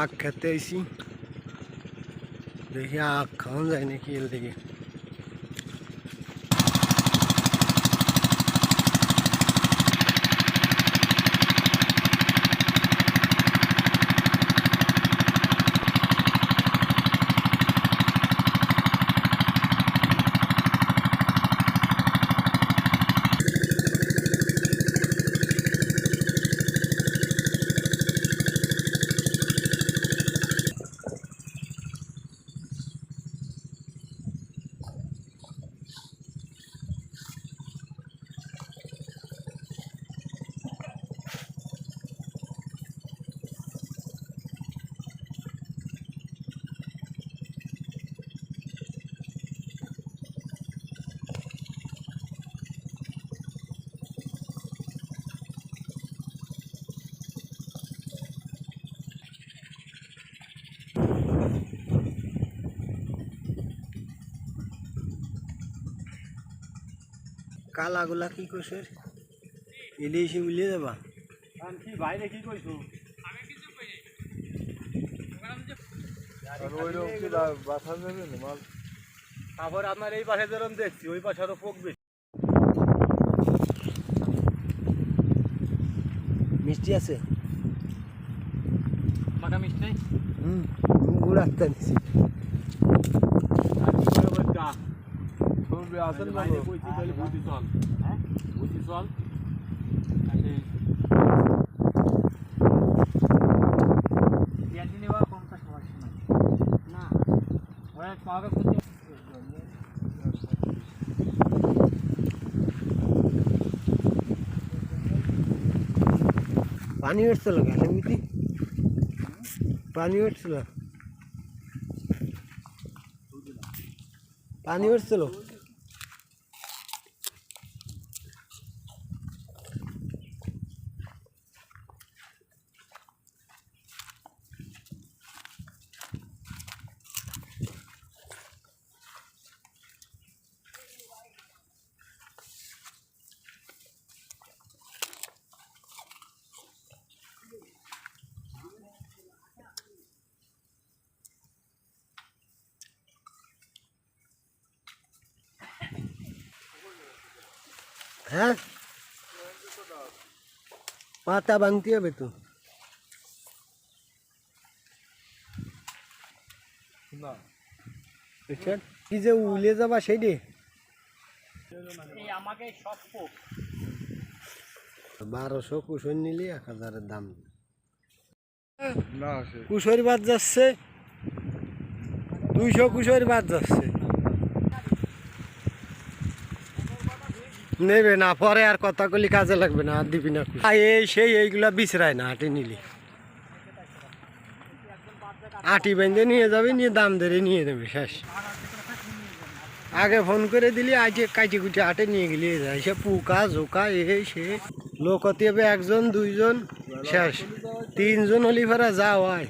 আখ খেতে আইছি। দেখি আখ খাওয়া যায় নাকি এর দিকে কালাগুলা কি করছে ইলিশে উলিয়ে যাবা কি বাইরে কি কইছো? তারপর আপনার এই পাশে যেরকম দেখছি ওই পাশে আরও পোক বেশি। মিষ্টি আছে? মাখা মিষ্টি? হুম গুড় আনতে নিছি আর কি করে বলতা সবে আসেন না কইছি তাহলে বুঝি চল। হ্যাঁ? বুঝি চল। আরে ইয়াদি নেওয়া কম কাজ হয় না। ওরা হ্যাঁ? পাতা ভাঙতে হবে তো। না। কি যে উলে যাবা সেইটি এই আমাকে সব পোক। বারোশো কুশন নিলে এক হাজারের দাম। না কুশরি বাদ যাচ্ছে। দুইশো কুশরি বাদ যাচ্ছে। নেবে না, পরে আর কথা কলি কাজে লাগবে না, আর দিবি না। এই সেই এইগুলা বিচরায় না আটি নিলি। আটি বেঁধে নিয়ে যাবে, নিয়ে দাম ধরে নিয়ে দেবে শেষ। আগে ফোন করে দিলি আজ কাটি কুটি আটে নিয়ে গেলি সে পোকা, ঝোকা এই সে। লোক হতে হবে একজন, দুইজন, শেষ। তিনজন হলি ফেরা যা হয়